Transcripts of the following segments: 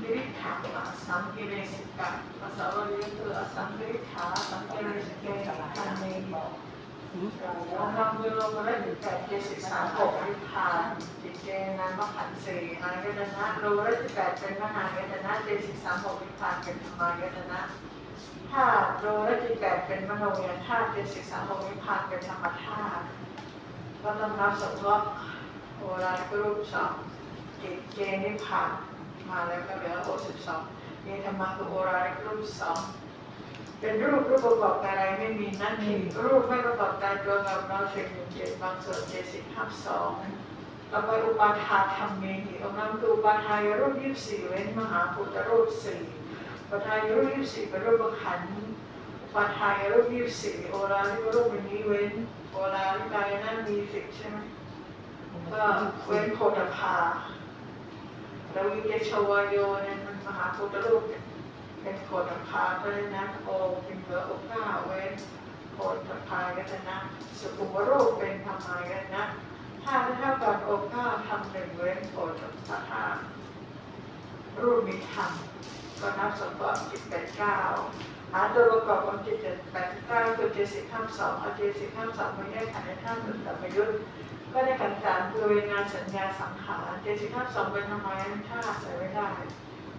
กิริถาอสังกิริสิกะภาษาบาลีก็คืออสังกิริถาสังกิริสิกะคันเมองค์นำคือโลกุตระจิตแปดเจสิกสามหกวิพพานจิตเจนามขันธ์สี่อายตนะโลกุตระจิตแปดเป็นมหายตนะเจสิกสามหกวิพพานเป็นธรรมายตนะถ้าโลกุตระจิตแปดเป็นมโนยธาตุเจสิกสามหกวิพพานเป็นธรรมธาตุก็ต้องรับสมทบโอราณรูปสองจิตเจนิพพาน มาแล้วก็เหลือหกสิบสองเยธรรมะคือโอรารูปสองเป็นรูปรูปประกอบกายอะไรไม่มีนั่นเองรูปไม่ประกอบกายตัวกับเราเฉยหนึ่งเจ็ดบางส่วนเจ็ดสิบห้าสองต่อไปอุปาทาธรรมเมหิองค์นั้นคืออุปาทายรูปยี่สิบสี่เว้นมหาภูตรูปสี่อุปาทายรูปยี่สิบสี่เป็นรูปขันอุปาทายรูปยี่สิบสี่โอราลิรูปนี้เว้นโอราลิกายนั้นมีสิบใช่ไหมก็เว้นโพธพา แล้ววิเชวายโยเนี่ยมันมหาภูตรูปเป็นโคตรพาเพราะฉะนั้นโอเป็นเหลือโอก้าเว้นโคตรพายัตนะสุขุมรูปเป็นธรรมายตนนะถ้าเท่ากับโอก้าทำหนึ่งเว้นโคตรพาธารูปมีธรรมก็นับสมบัติจิตแปดเก้าหาตัวประกอบของจิตเจ็ดแปดเก้าคือเจสิบข้ามสองเอาเจสิบข้ามสองไมาแยกขันธ์ในท่าตุสัมปยุต ก็ได้ขันธ์สามคือเวทนาสัญญาสังขารเจสิบข้าสองเป็นธรรมายตนท่าใส่ไม่ได้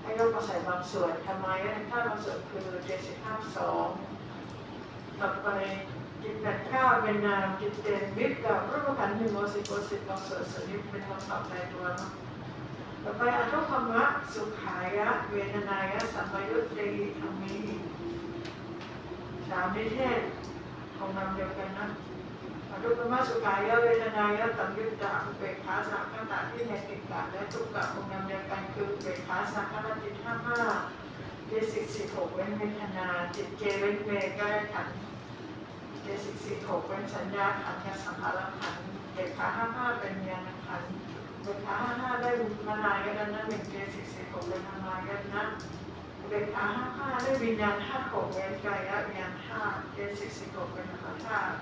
ให้ยกมาใส่บางส่วนทำไมถ้าบางส่วนคือเจสิบห้าสองต่อไปจิตแปดเก้าเป็นนามจิตเจนวิทย์กับรูปขันธ์หนึ่งโมสิโมสิบบางส่วนสนิทเป็นคำตอบในตัวเนาะต่อไปอนุธรรมะสุขายะ เวทนายะสัมปยุตติธรรมีสามนิเทศ เดียวกันนะอนุธรรมะสุขายะเวทนายะสัมยุตตะอุเบกขาสามขณะที่ในติกะและทุกขะองนามเดียวกันคืออุเบกขาสัมขณะจิตห้าห้าเจสิกสิบหกเว้นเวทนาจิตเจเว้นเวก็ได้ขันเจสิกสิบหกเว้นสัญญาขันกับสังขารขันเด็กขาห้าห้าเป็นญาณขันเด็กขาห้าห้าได้มานายกันนะหนึ่งเจสิกสิบหกเป็นมานายกันนะ เด็กขาห้าห้าได้วิญญาณธาตุหกเว้นกายวิญญาณธาตุเจสิกสิบหกเป็นธรรมธาตุ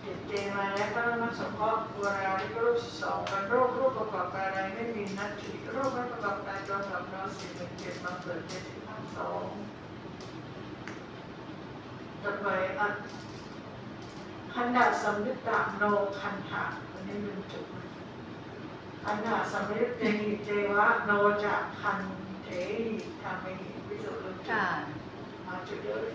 เจิตเจมาแล้วก็นักสงเคราะห์ตัวเราที่รูปสองเป็นโรครูปประกอบกายอะไรไม่มีนัตถิโรคไม่ประกอบกายตัวกับเราสี่หนึ่งเจ็ดมาเกิดเจ็ดสิบห้าสองต่อไปอันขันดาสัมยุตตะโนคันธะอันนี้เป็นจุดขันดาสัมยุตเตหิเจวะโนจะคันเทหิทามิวิสุทธิ ค่ะ มาจุดเดียวเลย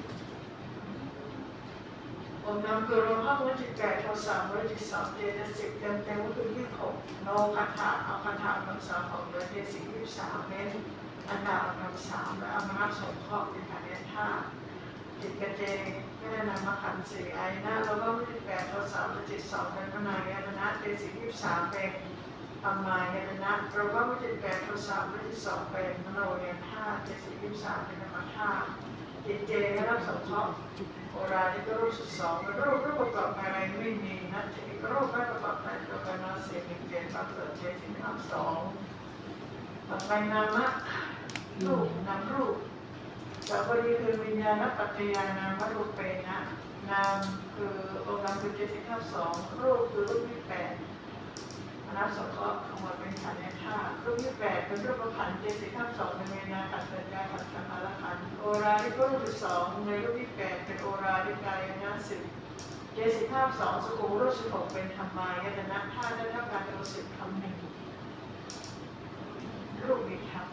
องค์นำคือรวมห้องวิจิตแปดโทสามวิจิตสองเจตสิบเต็มเต็มก็คือยี่หกโนคันธะเอาคันธะคำสามของเหลือเจสิบยี่สิบสามเมตรอันดาเอาคำสามและอามานับสงเคราะห์เป็นฐานเนท่าจิตกระเจงก็ได้นำมาขันสี่ไอายนะแล้วก็วิจิตแปดทศสามจิตสองเป็นพนายนะเจสิบยี่สิบสามเป็น ธรรมายตนะเราก็วิจิตแปดทศสามวิจิตสองเป็นมโนยธาตุเจสิบยี่สิบสามเป็นธรรมธาตุจิตเจก็รับสมทบโอรานี่ก็รูปสุดสองเป็นรูปรูปประกอบอะไรไม่มีนะจิก็รูปไม่ประกอบอะไรตัวกันนะเสียหนึ่งเจ็ดบางส่วนเจสิบห้าสองต่อไปนามะรูปนามรูปสัพพดีคือวิญญาณปัจจยานามรูปเปนะนามคือองค์นามคือเจ็ดสิบห้าสองรูปคือรูปที่แปด นัตสงเคราะห์ทั้งหมดเป็นขันธ์ในธาตุรูปที่แปดเป็นรูปขันธ์เจ็ดสิบห้าสองเป็นเวนาขันธ์สัญญาขันธ์สังขารขันธ์โอราลิกรูปที่สองในรูปที่แปดเป็นโอราลิกายนะสิบเจสิบห้าสองสุขุมรูปสิบหกเป็นธรรมายตนะธาตุได้เท่ากันเป็นสิบคำหนึ่งรูปมีธรรม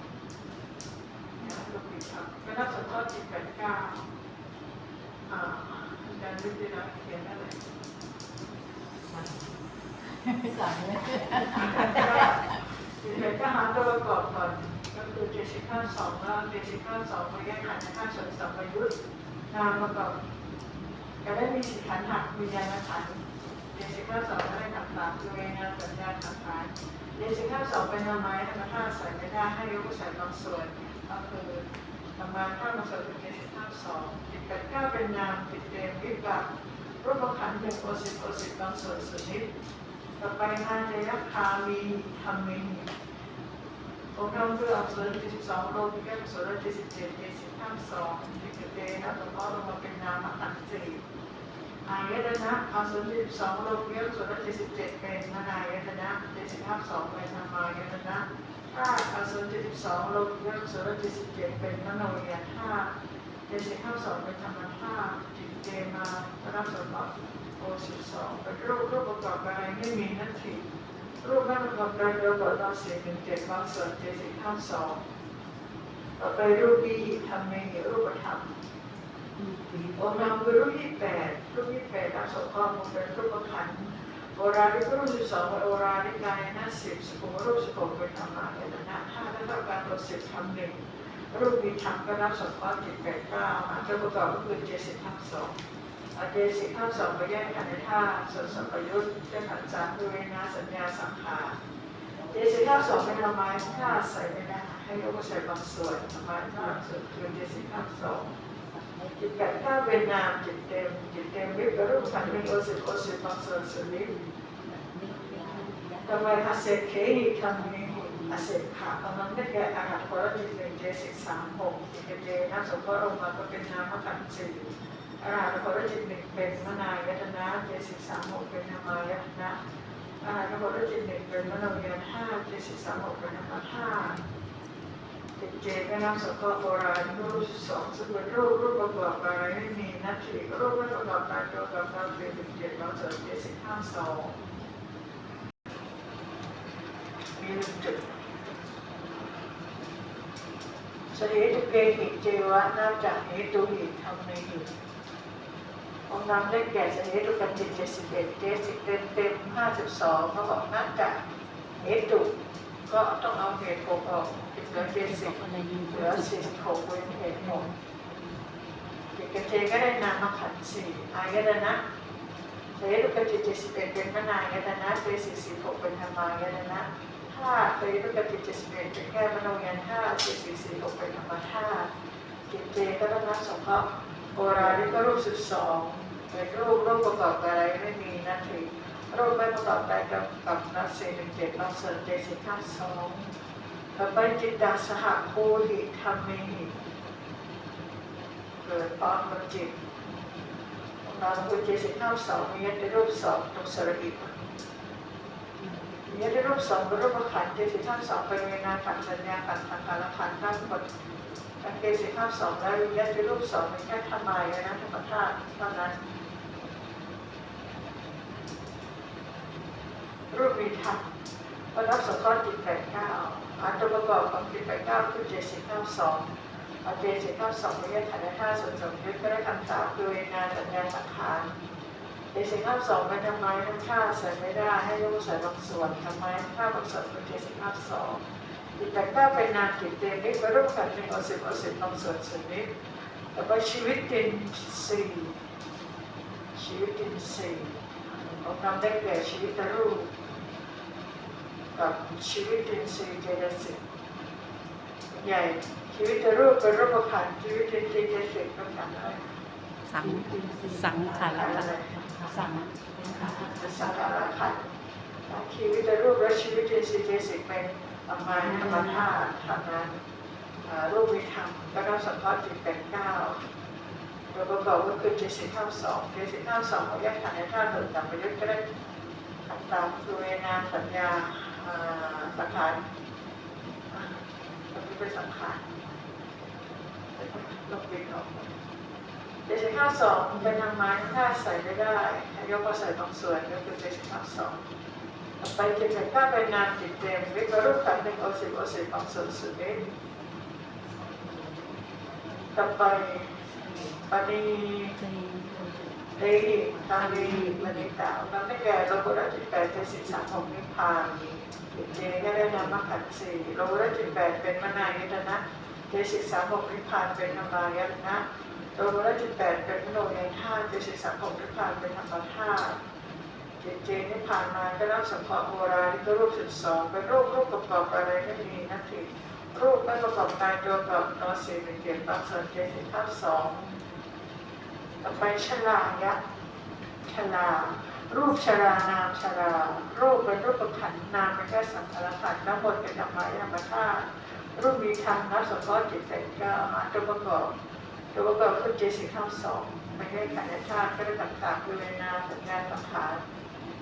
ลูกศิษย์ครับก็นับสงเคราะห์จิตแปดเก้าอาจารย์วิทยาเขียนอะไร สั่งเลยจิตแปดเก้าหาตัวประกอบก่อนก็คือเจ็ดสิบห้าสองแล้วเจ็ดสิบห้าสองมาแยกขันธ์ห้าส่วนสองประยุทธ์นามประกอบก็ได้มีสิขันหักวิญาณขันเจ็ดสิบห้าสองก็ได้ขันธ์สามคือเวนาสัญญาขันธ์ขานเจ็ดสิบห้าสองเป็นนามไม้ธรรมธาตุใส่ไม่ได้ให้ยกใส่บางส่วนก็คือธรรมะข้ามาสรุปเจ็ดสิบห้าสองจิตแปดเก้าเป็นนามจิตเจมวิบัติรูปขันธ์หนึ่งโอสิบโอสิบบางส่วนสุนิด ต่อไปมาเจยคามีธรรมินีองค์รรมคืออักษรเดสิบสองโลกิกะอักษรเจ็ดสิบเจ็ดเจ็ดสิบห้าสองจิตเจนะตัวก็ลงมาเป็นนามขันธ์สี่อายตนะอักษรเดสิบสองโลกิกะอักษรเจ็ดสิบเจ็ดเป็นมนายตนะเจ็ดสิบห้าสองเป็นธรรมายตนะอห้าอสุรเจ็ดสิบสองลงเรื่องสุรเจ็ดสิบเจ็ดเป็นมโนวิญญาณห้าเจ็ดสิบห้าสองเป็นธรรมห้าจิตเจมารับสมบัติ โอสิบสองเป็นรูปรูปประกอบอะไรไม่มีนัตถิรูปไม่ประกอบการเดียวกับเราเสียเป็นเจ็ดบางส่วนเจ็ดสิบห้าสองต่อไปรูปปีหิธรรมเมรูปธรรมองค์นามคือรูปที่แปดรูปที่แปดตามสมความมันเป็นรูปขันโอราลิกรูปที่สองโอราลิกายนะสิบสุขุมรูปสุขุมเป็นธรรมะเอตนะห้าและต่อการตัวสิบทำหนึ่งรูปมีธรรมก็รับสมความจิตแปดเก้าอันประกอบก็คือเจ็ดสิบทั้งสอง อเจสิบทั้งสองไปแยกขันธ์ในท่าส่วนสัมปยุตแยกขันธ์สามคือเวนาสัญญาสังขารเจสิบทั้งสองเป็นธรรมะท่าใส่ไม่ได้ให้ยกใส่บางส่วนธรรมะท่าส่วนคือเจสิบทั้งสองจิตแปดข้าเวียดนามจิตเต็มจิตเต็มวิปรูปขันธ์เป็นโอสิโอสิปังส่วนสนิทำไมอาเซเคหิทำนี้อาเซขาตอนนั้นได้แก่อาหารพระจิตเป็นเจสิกสามหกจิตเจนักสมบูรณ์มาก็เป็นนามขันธ์สี่ อาหารพระจิตหนึ่งเป็นมนายตนะเจสิกสามหกเป็นนามายตนะอาหารพระจิตหนึ่งเป็นมโนวิญาณห้าเจสิกสามหกเป็นนามห้าเจตเจตนามสกโบราณรูปสองซึ่งเป็นรูปรูปประกอบอะไรไม่มีนัตถิรูปไม่ประกอบการเกี่ยวกับการเป็นเป็นเจ็ดเราเสริมเจ็ดสิบห้าสองมีหนึ่งจุดสเหตุเกหิเจวะนาจากเหตุหิทำในหิ องค์นำได้แก่เสเหตุกันจิตเจ็ดสิบเอ็ดเจ็ดสิบเต็มเต็มห้าสิบสองเขาบอกนาจากเหตุก็ต้องเอาเหตุหกออกเป็นเหลือเจ็ดสิบอะไรยืนเหลือสี่สิบหกเว้นเหตุหกจิตกระเจก็ได้นามาขันสี่อายตนะเสตุกจิตเจ็ดสิบเอ็ดเป็นมนายตนะเจสี่สิบหกเป็นธรรมายตนะห้าเสตุกจิตเจ็ดสิบเอ็ดเป็นแค่มโนยันห้าเจ็ดสี่สิบหกเป็นธรรมห้าจิตเจก็ต้องรับสงเคราะห์ โบราณก็รูปสิบสองเป็นรูปรูปประกอบอะไรไม่มีนาทีรูปไม่ประกอบไรกับกับนักสี่หนึ่งเจ็ดเราเสริมเจสิบห้าสองต่อไปจิตตาสหโคหิธรรมิเกิดตอนมันจิตนามคุณเจสิบห้าสองมียตรูปสองตรงสระอิ มียตรูปสองก็รูปขันเจสิบห้าสองเป็นเวนาขันสัญญาขันทางการขันธ์ตั้งหมดการเจสิบห้าสองแล้วมียตรูปสองเป็นแค่ธรรมายนะธรรมธาตุเท่านั้นรูปมีธรรมก็รับสงเคราะห์จิตแปดเก้าอันตัวประกอบของจิตแปดเก้าคือเจสิบเก้าสองเอาเจสิบเก้าสองไม่แยกขันธ์ห้าส่วนสมยุทธก็ได้คำสามคือเวนาสัญญาสังขาร เจสิบเก้าสองเป็นทำไมทั้งค่าใส่ไม่ได้ให้ยกใส่บางส่วนทำไมค่าบางส่วนคือเจสิบเก้าสองจิตแปดเก้าเป็นนามจิตเต็มนิเป็นรูปขันธ์เป็นอสิบอสิบบางส่วนส่วนนี้แต่ว่าชีวิตจินสี่ชีวิตจินสี่ของนำได้แก่ชีวิตรูปกับชีวิตเป็นสี่เจตสิกใหญ่ชีวิตรูปเป็นรูปขันธ์ชีวิตเป็นสี่เจตสิกเป็นขันธ์อะไร สัง สังขารขันธ์อะไรสังสังขารขันธ์ชีวิตรูปและชีวิตเป็นสี่เจตสิเป็นประมาณธรรมธาตุทำงานรูปวิธรรมก็ต้องสัมพัทธ์จิตเป็นเก้าโดยประกอบก็คือเจตสิกข้าสองเจตสิกข้าสองของยักษ์ขันธ์ในธาตุหนึ่งกับประยุทธ์ก็ได้ขันธ์ตามคือเวนาสัญญาสังขารเป็นสำคัญลบปิดออก เจ็ดสิข้าสองเป็นทางไม้ถ้าใส่ไม่ได้ให้ยกมาใส่บางส่วนก็คือเจ็ดสิข้าสองต่อไปเจ็ดสิข้าเป็นนามจิตเต็มวิปรุปขันหนึ่งโอสิบโอสิบบางส่วนสุดนี้ต่อไปปณีเดหิทางเดหิมณิตามันไม่แก่เราก็ได้จิตแปดเจสิบสามของนิพพานเจก็ได้นามขันธ์สี่โลละจิตแปดเป็นมนายตนะเจสิกสามหกนิพพานเป็นธรรมายตนะ โลละจิตแปดเป็นมโนธาตุเจสิกสามหกนิพพานเป็นธรรมธาตุเจเจนิพพานมาก็รับสัมภาโบราณก็รูปสิบสองเป็นรูปรูปประกอบอะไรไม่มีนัตถิรูปไม่ประกอบการโยกับนอสีเป็นเกียรติบางส่วนเจสิกข้าสองต่อไปชลายะชลารูปชรานามชรา รูปเป็นรูปขันธ์นามเป็นแค่สังขารขันธ์ทั้งหมดเป็นธรรมะธรรมธาตุรูปมีธรรมนับสมมติจิตเป็นเก้าหาตัวประกอบ ตัวประกอบคือเจสิข้าสองไม่ใช่ขันธ์ธาตุก็ได้ต่างๆคือเวนาสัญญาสังขาร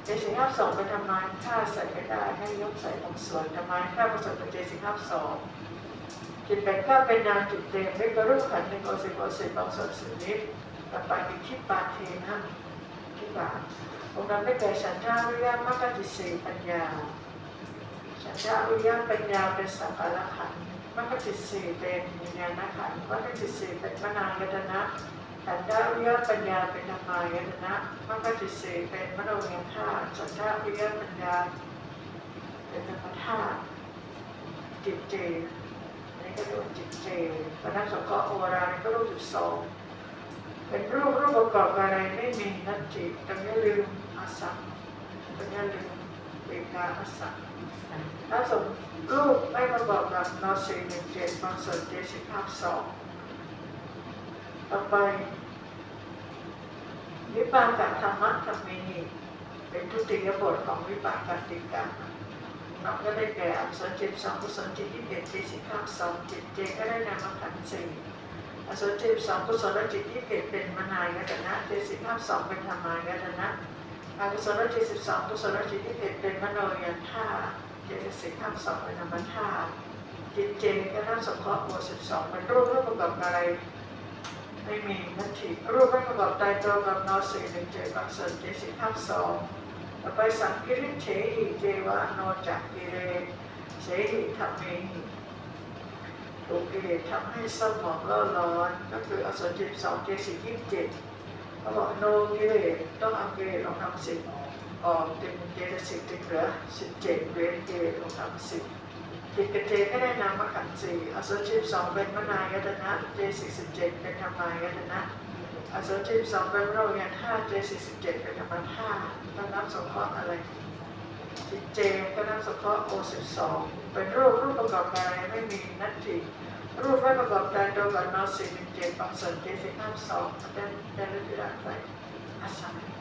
เจสิห้าสองเป็นธรรมานค่าใส่ไม่ได้ให้ยกใส่ตรงส่วนธรรมานค่าผสมเป็นเจสิห้าสองจิตเป็นข้าเป็นนามจิตเต็มไม่กระรุ่งขันในโกสิโกสิบองสดสุนิดต่อไปมีคิดปาเทนะคิดปาองค์นั้นไม่แก่ฉันทาวิยามรรคจิตสีปัญญาฉันทาวิยามปัญญาเป็นสังขารขันธ์ มรรคจิตสีเป็นวิญญาณขันธ์มรรคจิตสีเป็นมนายตนะฉันทาวิยปัญญาเป็นธรรมายตนะมรรคจิตสีเป็นมโนเยธาตุฉันทาวิยปัญญาเป็นธรรมธาตุจิตเจนนี้ก็เรียกว่าจิตเจเพราะนั้นสงฆ์โอรานี่ก็รูปสิบสองเป็นรูปรูปประกอบอะไรไม่มีนัตจิตรงนี้ลืมอาสัมตรงนี้ลืม เอกาอาสัมถ้าสมรูปไม่ประกอบกับนอสีหนึ่งเจ็ดบางส่วนเจ็ดสิบห้าสองต่อไปวิปากธรรมะธรรมีเป็นทุติยบทของวิปากติกาเราก็ได้แก่อกุศลจิตสองกุศลจิตที่เป็นจิตสิบห้าสองเจิตเจก็ได้นามขันธ์สี่อกุศลจิตสองกุศลจิตที่เป็นเป็นมนายกตนะเจสิบห้าสองเป็นธรรมายกตนะ อกุศลจิตสิบสองกุศลจิตที่เป็นเป็นมโนยันท่าเจตสิบห้าสองเป็นธรรมท่าจิตเจนก็น่าสงเคราะห์หมวดสิบสองเป็นรูปรูปประกอบอะไร ไม่มีนัตถิรูปไม่ประกอบใดตัวกับนอสี่หนึ่งเจ็ดบางส่วนเจตสิบห้าสองต่อไปสังกิริเฉหิเจวะโนจักกิเลสเฉหิทำเมหิถูกกิเลสทำให้เศร้าหมองเล่าร้อนก็คืออสุจิตสองเจสิกยี่สิบเจ็ด เขาบอกโนกิเลสต้องเอากิเลสลองทำสิบออกเป็นเจตสิบติเหลือสิบเจ็ดเวนเลสลองทำสิบจิตกเจก็ได้นามขันธ์สี่อสุจิตสองเป็นมนายตนะเจสิสิบเจ็ดเป็นธรรมายตนะอสุจิตสองเป็นโรคยันห้าเจสี่สิบเจ็ดเป็นธรรมห้าก็นับสงเคราะห์อะไร สิเจมก็นับสงเคราะโอสิบสองเป็นรูปรูปประกอบกายไม่มีนัตถิรูปไม่ประกอบกายตัวกันนอสี่หนึ่งเจ็ดบางส่วนเจสิบห้าสองเป็นเป็นฤดูใดไรอาศัย